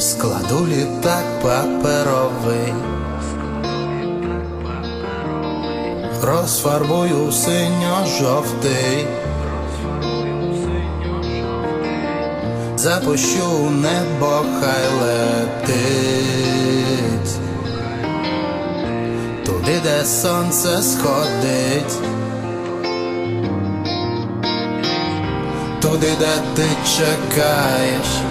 Складу літак паперовий, розфарбую синьо-жовтий, запущу у небо, хай летить, туди, де сонце сходить. Туди, де ти чекаєш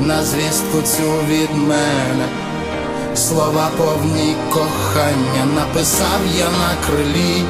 на звістку цю від мене, слова повні кохання написав я на крилі.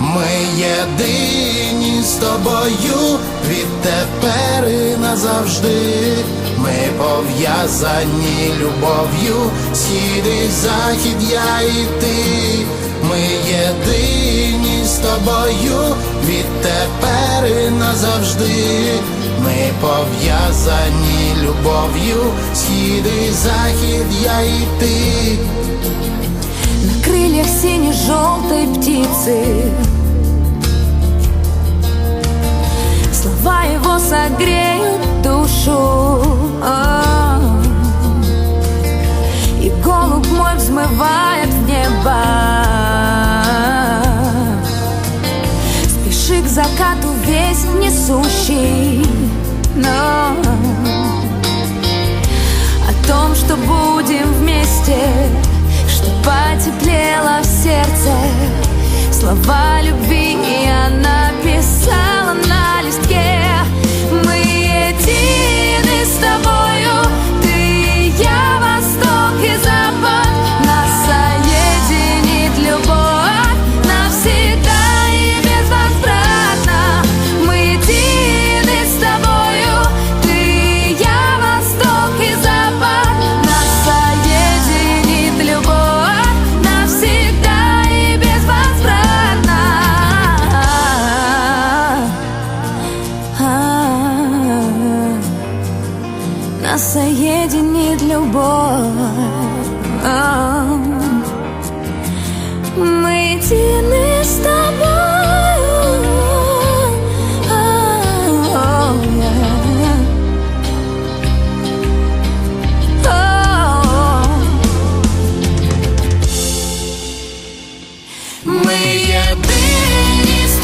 Ми єдині з тобою відтепер і назавжди. Ми пов'язані любов'ю, схід і захід я і ти. Ми єдині з тобою відтепер і назавжди. Ми пов'язані любов'ю, схід і захід я і ти. На крыльях сине-желтой птицы Слова его согреют закату весь несущий Но о том, что будем вместе,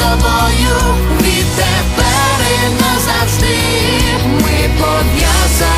тобою відтепер і назавжди. Ми пов'язані